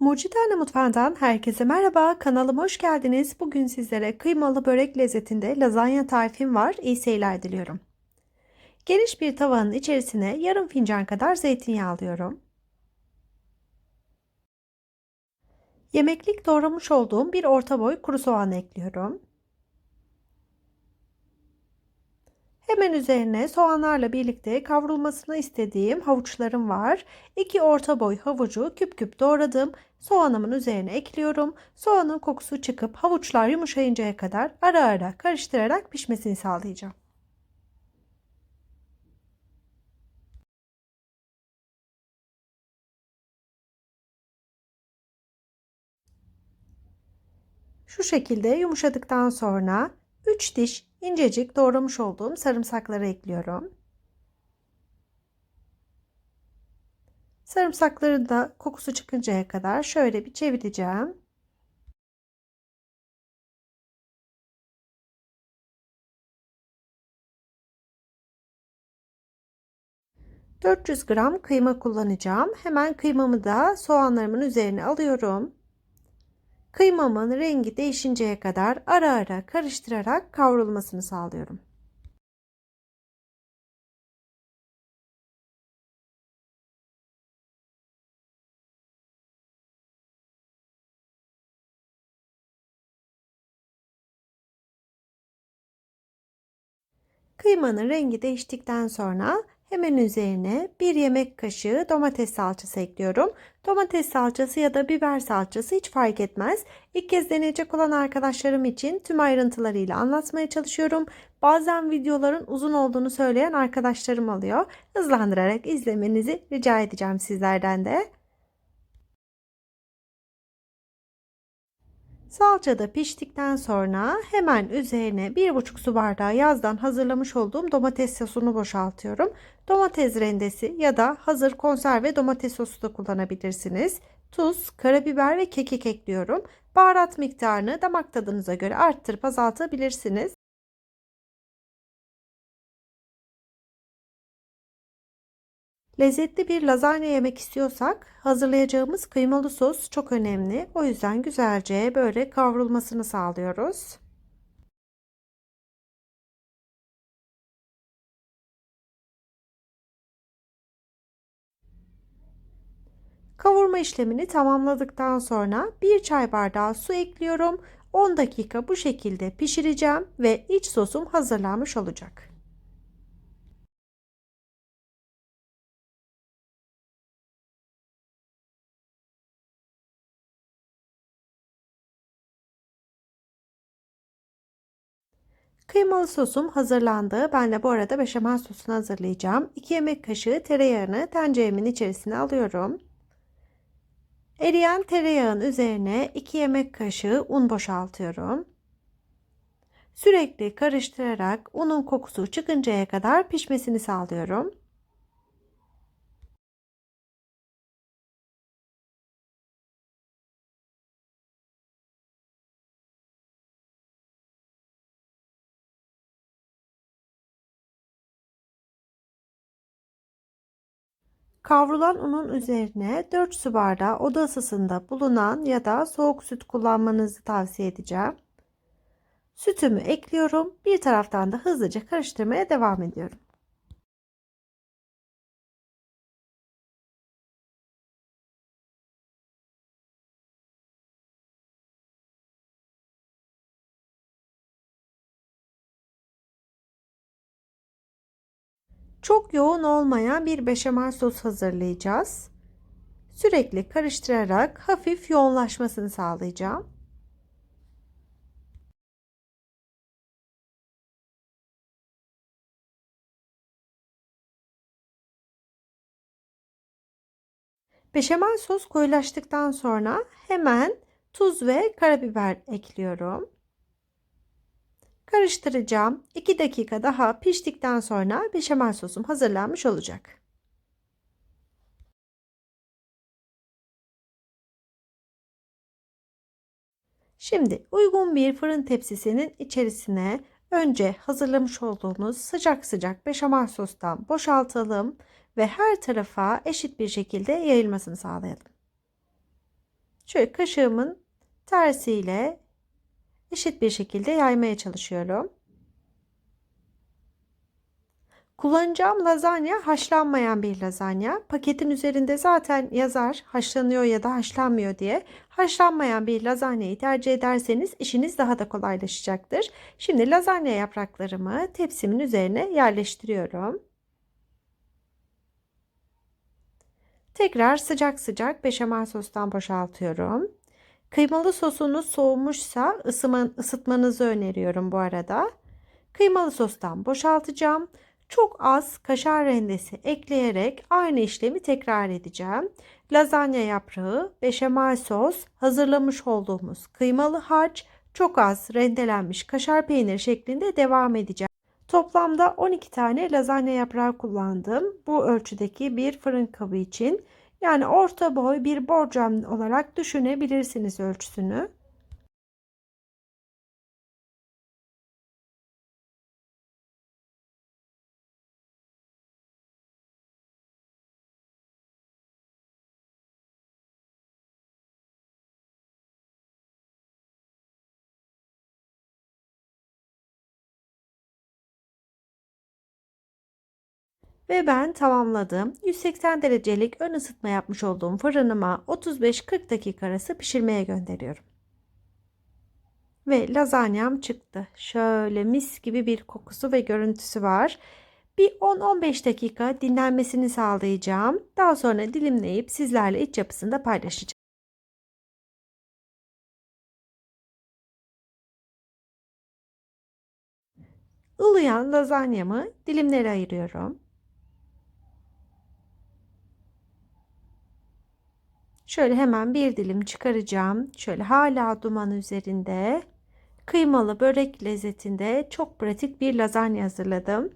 Mucitane Mutfağı'ndan herkese merhaba. Kanalıma hoş geldiniz. Bugün sizlere kıymalı börek lezzetinde lazanya tarifim var. İyi seyirler diliyorum. Geniş bir tavanın içerisine yarım fincan kadar zeytinyağı alıyorum. Yemeklik doğramış olduğum bir orta boy kuru soğan ekliyorum. Hemen üzerine soğanlarla birlikte kavrulmasını istediğim havuçlarım var. 2 orta boy havucu küp küp doğradım. Soğanımın üzerine ekliyorum. Soğanın kokusu çıkıp havuçlar yumuşayıncaya kadar ara ara karıştırarak pişmesini sağlayacağım. Şu şekilde yumuşadıktan sonra 3 diş incecik doğramış olduğum sarımsakları ekliyorum. Sarımsakların da kokusu çıkıncaya kadar şöyle bir çevireceğim. ...400 gram kıyma kullanacağım. Hemen kıymamı da soğanlarımın üzerine alıyorum. Kıymamın rengi değişinceye kadar ara ara karıştırarak kavrulmasını sağlıyorum. Kıymanın rengi değiştikten sonra hemen üzerine bir yemek kaşığı domates salçası ekliyorum. Domates salçası ya da biber salçası hiç fark etmez. İlk kez deneyecek olan arkadaşlarım için tüm ayrıntılarıyla anlatmaya çalışıyorum. Bazen videoların uzun olduğunu söyleyen arkadaşlarım alıyor. Hızlandırarak izlemenizi rica edeceğim sizlerden de. Salça da piştikten sonra hemen üzerine 1,5 su bardağı yazdan hazırlamış olduğum domates sosunu boşaltıyorum. Domates rendesi ya da hazır konserve domates sosu da kullanabilirsiniz. Tuz, karabiber ve kekik ekliyorum. Baharat miktarını damak tadınıza göre arttırıp azaltabilirsiniz. Lezzetli bir lazanya yemek istiyorsak hazırlayacağımız kıymalı sos çok önemli. O yüzden güzelce böyle kavrulmasını sağlıyoruz. Kavurma işlemini tamamladıktan sonra bir çay bardağı su ekliyorum. 10 dakika bu şekilde pişireceğim ve iç sosum hazırlanmış olacak. Kıymalı sosum hazırlandı. Ben de bu arada beşamel sosunu hazırlayacağım. 2 yemek kaşığı tereyağını tenceremin içerisine alıyorum. Eriyen tereyağın üzerine 2 yemek kaşığı un boşaltıyorum. Sürekli karıştırarak unun kokusu çıkıncaya kadar pişmesini sağlıyorum. Kavrulan unun üzerine 4 su bardağı oda ısısında bulunan ya da soğuk süt kullanmanızı tavsiye edeceğim. Sütümü ekliyorum. Bir taraftan da hızlıca karıştırmaya devam ediyorum. Çok yoğun olmayan bir beşamel sos hazırlayacağız. Sürekli karıştırarak hafif yoğunlaşmasını sağlayacağım. Beşamel sos koyulaştıktan sonra hemen tuz ve karabiber ekliyorum. Karıştıracağım. 2 dakika daha piştikten sonra beşamel sosum hazırlanmış olacak. Şimdi uygun bir fırın tepsisinin içerisine önce hazırlamış olduğumuz sıcak sıcak beşamel sostan boşaltalım ve her tarafa eşit bir şekilde yayılmasını sağlayalım. şöyle kaşığımın tersiyle eşit bir şekilde yaymaya çalışıyorum. Kullanacağım lazanya haşlanmayan bir lazanya. Paketin üzerinde zaten yazar haşlanıyor ya da haşlanmıyor diye. Haşlanmayan bir lazanyayı tercih ederseniz işiniz daha da kolaylaşacaktır. Şimdi lazanya yapraklarımı tepsimin üzerine yerleştiriyorum. Tekrar sıcak sıcak beşamel sostan boşaltıyorum. Kıymalı sosunuz soğumuşsa ısıman, ısıtmanızı öneriyorum bu arada. Kıymalı sostan boşaltacağım. Çok az kaşar rendesi ekleyerek aynı işlemi tekrar edeceğim. Lazanya yaprağı, beşamel sos, hazırlamış olduğumuz kıymalı harç, çok az rendelenmiş kaşar peynir şeklinde devam edeceğim. Toplamda 12 tane lazanya yaprağı kullandım. Bu ölçüdeki bir fırın kabı için. Yani orta boy bir borcam olarak düşünebilirsiniz ölçüsünü. Ve ben tamamladım. 180 derecelik ön ısıtma yapmış olduğum fırınıma 35-40 dakika arası pişirmeye gönderiyorum. Ve lazanyam çıktı. Şöyle mis gibi bir kokusu ve görüntüsü var. Bir 10-15 dakika dinlenmesini sağlayacağım. Daha sonra dilimleyip sizlerle iç yapısını da paylaşacağım. Ilıyan lazanyamı dilimlere ayırıyorum. Şöyle hemen bir dilim çıkaracağım. Şöyle hala duman üzerinde kıymalı börek lezzetinde çok pratik bir lazanya hazırladım.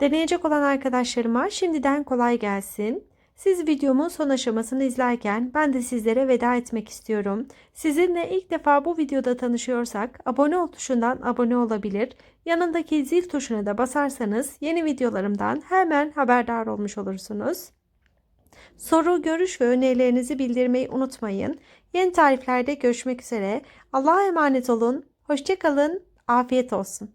Deneyecek olan arkadaşlarıma şimdiden kolay gelsin. Siz videomun son aşamasını izlerken ben de sizlere veda etmek istiyorum. Sizinle ilk defa bu videoda tanışıyorsak abone ol tuşundan abone olabilir. Yanındaki zil tuşuna da basarsanız yeni videolarımdan hemen haberdar olmuş olursunuz. Soru, görüş ve önerilerinizi bildirmeyi unutmayın. Yeni tariflerde görüşmek üzere. Allah'a emanet olun. Hoşçakalın. Afiyet olsun.